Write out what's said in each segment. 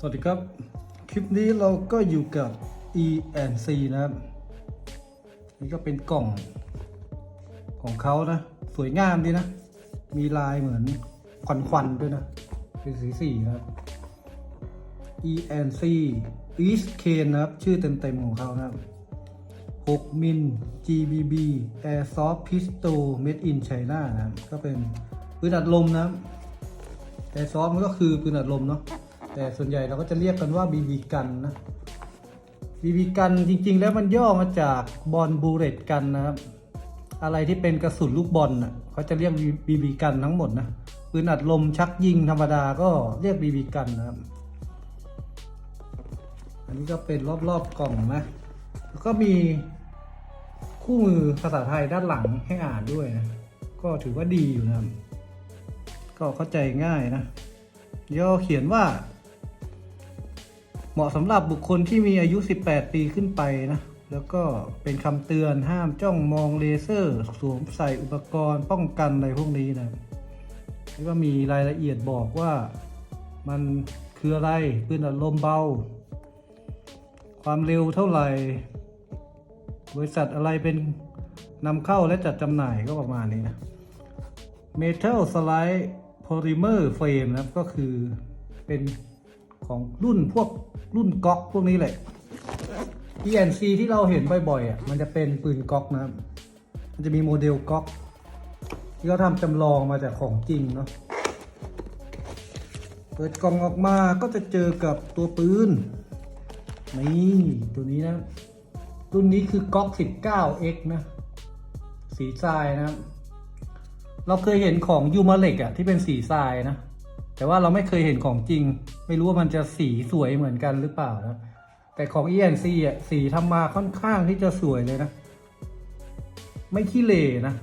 สวัสดีครับ คลิปนี้เราก็อยู่กับ E N C นะครับ นี่ก็เป็นกล่องของเขานะ สวยงามดีนะ มีลายเหมือนควันควันๆด้วยนะ เป็นสีสีนะครับ E N C East Kane นะครับ ชื่อเต็มๆของเขานะครับ 6 มิล GBB Airsoft Pistol Made in China นะครับก็เป็นปืนอัดลมนะครับแต่ซอฟมันก็คือปืนอัดลมเนาะ แต่ส่วนใหญ่เราก็จะเรียกกันว่าบีบีกันนะบีบีกันจริง ๆ แล้วมันย่อมาจากบอลบูเลตกันนะครับ อะไรที่เป็นกระสุนลูกบอลน่ะเขาจะเรียกบีบีกันทั้งหมดนะปืนอัดลมชักยิงธรรมดาก็เรียกบีบีกันนะครับ อันนี้ก็เป็นรอบๆกล่องนะแล้วก็มีคู่มือภาษาไทยด้านหลังให้อ่านด้วยนะ ก็ถือว่าดีอยู่นะครับ ก็เข้าใจง่ายนะย่อเขียนว่า เหมาะสำหรับบุคคลที่มีอายุ 18 ปีขึ้นไปนะ แล้วก็เป็นคำเตือนห้ามจ้องมองเลเซอร์สวมใส่อุปกรณ์ป้องกันอะไรพวกนี้นะแล้วก็มีรายละเอียดบอกว่ามันคืออะไรปืนอัดลมเบา ความเร็วเท่าไหร่ บริษัทอะไรเป็นนำเข้าและจัดจำหน่ายก็ประมาณนี้นะ Metal Slide Polymer Frame นะก็คือเป็น ของรุ่นพวกรุ่นก๊อกพวกนี้แหละ PNC ที่เราเห็นบ่อยๆอะมันจะเป็นปืนก๊อกนะครับ มันจะมีโมเดลก๊อกที่เขาทำจำลองมาจากของจริงเนาะเปิดกล่องออกมาก็จะเจอกับตัวปืนนี่ตัวนี้นะ รุ่นนี้คือก๊อก 19X นะ สีทรายนะครับเราเคยเห็นของยูมาเล็กอะที่เป็นสีทรายนะ แต่ว่าเราไม่เคยเห็นของจริง ไม่รู้ว่ามันจะสีสวยเหมือนกันหรือเปล่านะ แต่ของ ENC อะสีทำมาค่อนข้างที่จะสวยเลยนะ ไม่ขี้เหร่นะ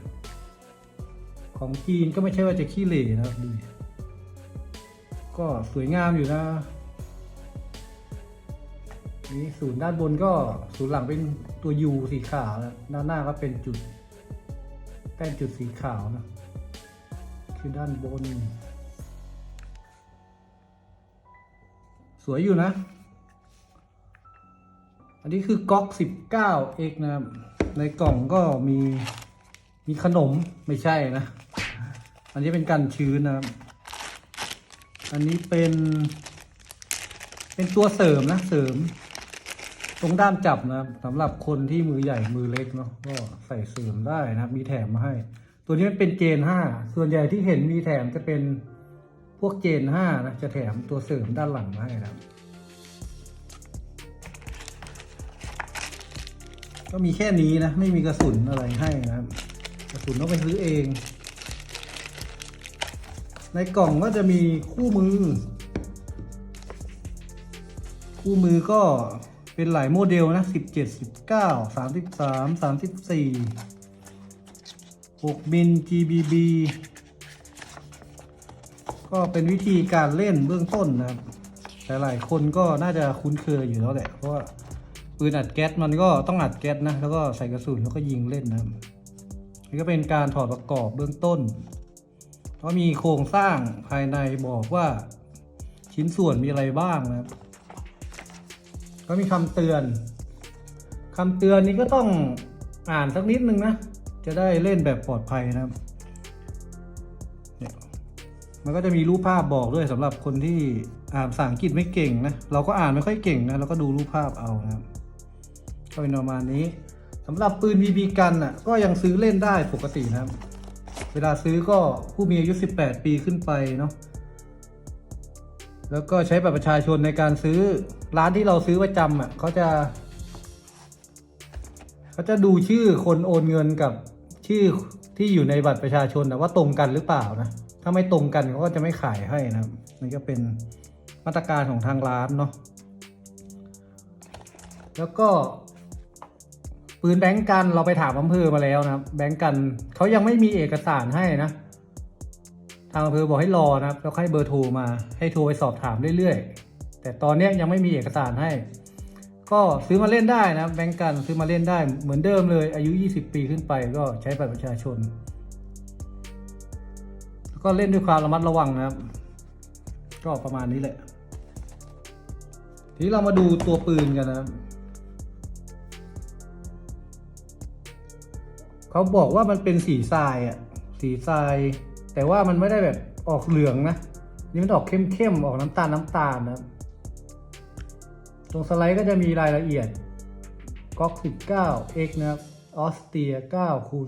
ของจีนก็ไม่ใช่ว่าจะขี้เหร่นะดูก็สวยงามอยู่นะนี่ศูนย์ด้านบนก็ศูนย์หลังเป็นตัว U สีขาวนะด้านหน้าก็เป็นจุดแป้นจุดสีขาวนะ คือด้านบน สวยอยู่นะ อันนี้คือก๊อก 19x นะครับ ในกล่องก็มีมีขนมไม่ใช่นะ อันนี้เป็นกันชื้นนะครับ อันนี้เป็น เป็นตัวเสริมนะเสริม ตรงด้ามจับนะครับสำหรับคนที่มือใหญ่มือเล็กเนาะก็ใส่เสริมได้นะครับ มีแถมมาให้ ตัวนี้มันเป็นเจนห้าส่วนใหญ่ที่เห็นมีแถมจะเป็น พวกเจนห้านะจะแถมตัวเสริมด้านหลังมาให้นะครับก็มีแค่นี้นะ ไม่มีกระสุนอะไรให้นะครับ กระสุนต้องไปซื้อเอง ในกล่องก็จะมีคู่มือ คู่มือก็เป็นหลายโมเดลนะ17 19 33 34 6มิล GBB ก็เป็นวิธีการเล่นเบื้องต้นนะครับแต่หลายคนก็น่าจะคุ้นเคยอยู่แล้วแหละ เพราะว่าปืนอัดแก๊สมันก็ต้องอัดแก๊สนะ แล้วก็ใส่กระสุนแล้วก็ยิงเล่นนะครับนี่ก็เป็นการถอดประกอบเบื้องต้นก็มีโครงสร้างภายในบอกว่าชิ้นส่วนมีอะไรบ้างนะครับ ก็มีคำเตือนคำเตือนนี้ก็ต้องอ่านสักนิดนึงนะ จะได้เล่นแบบปลอดภัยนะครับ มันก็จะมีรูปภาพบอกด้วยสำหรับคนที่อ่านภาษาอังกฤษไม่เก่งนะ เราก็อ่านไม่ค่อยเก่งนะ เราก็ดูรูปภาพเอานะครับก็เป็นประมาณนี้สำหรับปืน BB กันอะ ก็ยังซื้อเล่นได้ปกตินะครับ เวลาซื้อก็ผู้มีอายุ 18 ปีขึ้นไปเนาะแล้วก็ใช้บัตรประชาชนในการซื้อร้านที่เราซื้อประจำอะเขาจะเขาจะดูชื่อคนโอนเงินกับชื่อที่อยู่ในบัตรประชาชนนะว่าตรงกันหรือเปล่านะ ถ้าไม่ตรงกันเขาก็จะไม่ขายให้นะครับนี่ก็เป็นมาตรการของทางร้านเนาะแล้วก็ปืนแบงก์กันเราไปถามอำเภอมาแล้วนะครับแบงก์กันเขายังไม่มีเอกสารให้นะ ทางอำเภอบอกให้รอนะครับแล้วให้เบอร์โทรมาให้โทรไปสอบถามเรื่อยๆ แต่ตอนนี้ยังไม่มีเอกสารให้ ก็ซื้อมาเล่นได้นะแบงก์กันซื้อมาเล่นได้เหมือนเดิมเลยอายุ 20 ปีขึ้นไปก็ใช้บัตรประชาชน ก็เล่นด้วยความระมัดระวังนะครับ ก็ประมาณนี้แหละ ทีนี้เรามาดูตัวปืนกันนะครับเขาบอกว่ามันเป็นสีทรายอะ สีทราย แต่ว่ามันไม่ได้แบบออกเหลืองนะ นี่มันออกเข้มๆ ออกน้ำตาลน้ำตาลนะครับ ตรงสไลด์ก็จะมีรายละเอียดก๊อก19 x นะครับ ออสเตรีย9คูณ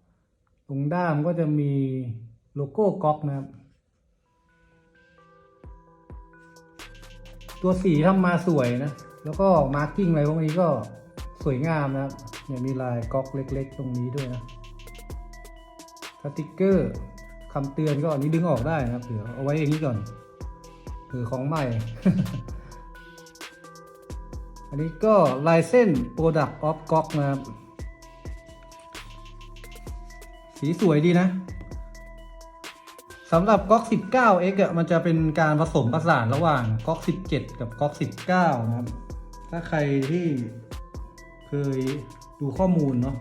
19 ตรงด้ามก็จะมี โลโก้ก๊อกนะครับ ตัวสีทำมาสวยนะ แล้วก็มาร์กิ้งอะไรพวกนี้ก็สวยงามนะครับเนี่ยมีลายก๊อกเล็ก ๆ ตรงนี้ด้วยนะสติกเกอร์คำเตือนก็อันนี้ดึงออกได้นะครับเดี๋ยวเอาไว้อย่างนี้ก่อนคือของใหม่ อันนี้ก็ลายเส้น Product of GOG นะครับ สีสวยดีนะ สำหรับก๊อก 19x อะมันจะเป็นการผสมผสานระหว่างก๊อก 17 กับก๊อก 19 นะครับ ถ้าใครที่เคยดูข้อมูลเนาะ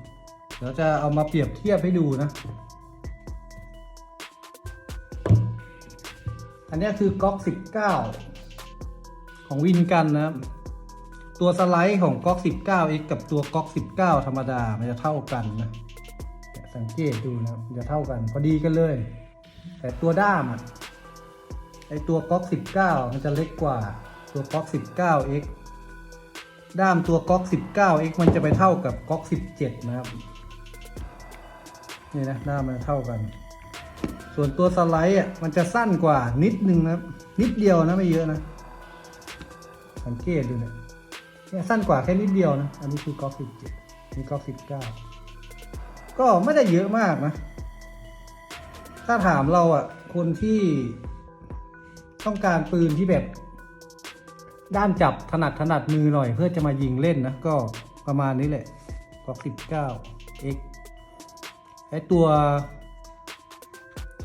เดี๋ยวจะเอามาเปรียบเทียบให้ดูนะ อันนี้คือก๊อก 19 ของวินกันนะครับ ตัวสไลด์ของก๊อก 19x กับตัวก๊อก 19 ธรรมดา มันจะเท่ากันนะ สังเกตดูนะ มันจะเท่ากันพอดีกันเลย แต่ตัวด้ามอะไอตัวก๊อก 19 มันจะเล็กกว่าตัวก๊อก 19x ด้ามตัวก๊อก 19x มันจะไปเท่ากับก๊อก 17 นะครับ นี่นะด้ามมันเท่ากัน ส่วนตัวสไลด์อะมันจะสั้นกว่านิดนึงนะครับ นิดเดียวนะไม่เยอะนะ สังเกตดูเนี่ยเนี่ยสั้นกว่าแค่นิดเดียวนะ อันนี้คือก๊อก 17 นี่ก๊อก 19 ก็ไม่ได้เยอะมากนะ ถ้าถามเราอะ คนที่ต้องการปืนที่แบบ ด้านจับถนัดถนัดมือหน่อย เพื่อจะมายิงเล่นนะ ก็ประมาณนี้แหละก็19 x ไอตัว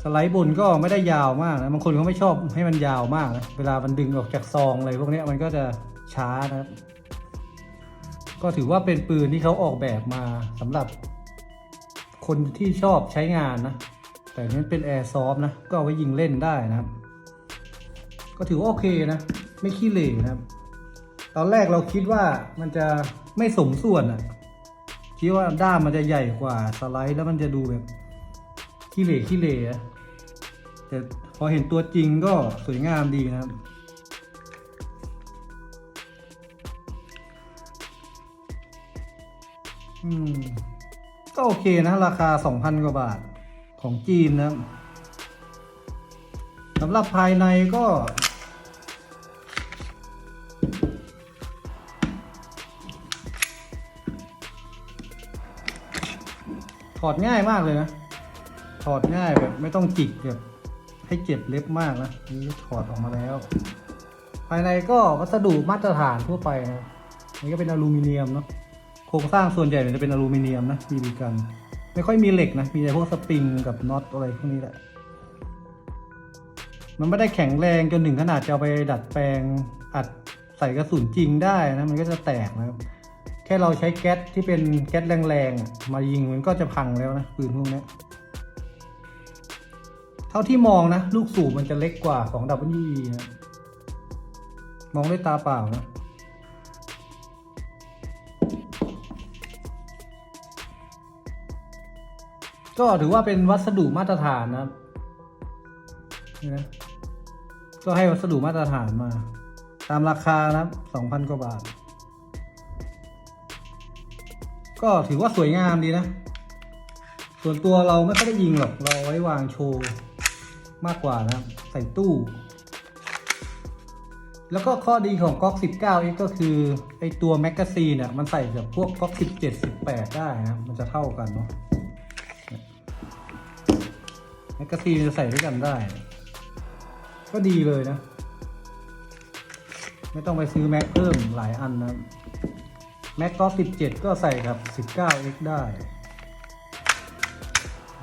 สไลด์บนก็ไม่ได้ยาวมากนะบางคนเขาไม่ชอบให้มันยาวมากนะเวลามันดึงออกจากซองอะไรพวกนี้มันก็จะช้านะครับ ก็ถือว่าเป็นปืนที่เขาออกแบบมาสำหรับคนที่ชอบใช้งานนะ แต่นี้เป็นแอร์ซอฟนะ ก็เอาไว้ยิงเล่นได้นะครับ ก็ถือว่าโอเคนะ ไม่ขี้เหร่นะครับ ตอนแรกเราคิดว่ามันจะไม่สมส่วนอะ คิดว่าด้ามมันจะใหญ่กว่าสไลด์แล้วมันจะดูแบบขี้เหร่ขี้เหร่อะแต่พอเห็นตัวจริงก็สวยงามดีนะครับอืมก็โอเคนะ ราคา 2,000 กว่าบาท ของจีนนะครับสำหรับภายในก็ ถอดง่ายมากเลยนะ ถอดง่ายแบบไม่ต้องจิกแบบให้เจ็บเล็บมากนะ นี่ถอดออกมาแล้ว ภายในก็วัสดุมาตรฐานทั่วไปนะนี่ก็เป็นอลูมิเนียมเนาะโครงสร้างส่วนใหญ่จะเป็นอลูมิเนียมนะบีบีกัน ไม่ค่อยมีเหล็กนะ มีแต่พวกสปริงกับน็อตอะไรพวกนี้แหละ มันไม่ได้แข็งแรงจนถึงขนาดจะเอาไปดัดแปลงอัดใส่กระสุนจริงได้นะ มันก็จะแตกนะครับ แค่เราใช้แก๊สที่เป็นแก๊สแรงๆมายิงมันก็จะพังแล้วนะปืนพวกนี้เท่าที่มองนะ ลูกสูบมันจะเล็กกว่าของ WE นะมองด้วยตาเปล่านะ ก็ถือว่าเป็นวัสดุมาตรฐานนะครับนี่นะก็ให้วัสดุมาตรฐานมา ตามราคานะครับสองพันกว่าบาท ก็ถือว่าสวยงามดีนะ ส่วนตัวเราไม่ค่อยได้ยิงหรอก เราไว้วางโชว์มากกว่านะใส่ตู้ แล้วก็ข้อดีของก๊อก 19 x ก็คือไอตัวแมกกาซีนเนี่ยมันใส่กับพวกก๊อก 17 18 ได้นะ มันจะเท่ากันเนาะ แมกกาซีนจะใส่ด้วยกันได้ ก็ดีเลยนะ ไม่ต้องไปซื้อแม็กเพิ่มหลายอันนะ แม็กก็17 ก็ใส่กับ 19x ได้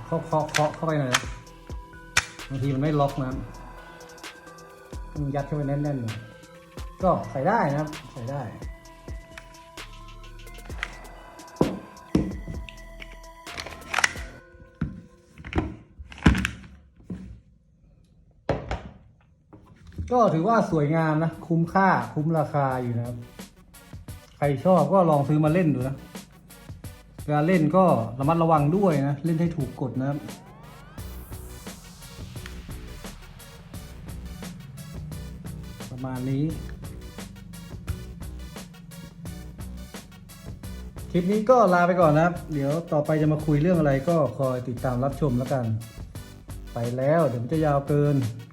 เคาะเคาะเคาะเข้าไปหน่อยนะบางทีมันไม่ล็อกนะต้องยัดเข้าไปแน่นๆหน่อยก็ใส่ได้นะครับ ใส่ได้ ก็ถือว่าสวยงามนะ คุ้มค่าคุ้มราคาอยู่นะครับ ใครชอบก็ลองซื้อมาเล่นดูนะการเล่นก็ระมัดระวังด้วยนะ เล่นให้ถูกกฎนะครับประมาณนี้คลิปนี้ก็ลาไปก่อนนะครับ เดี๋ยวต่อไปจะมาคุยเรื่องอะไรก็คอยติดตามรับชมแล้วกัน ไปแล้วเดี๋ยวมันจะยาวเกิน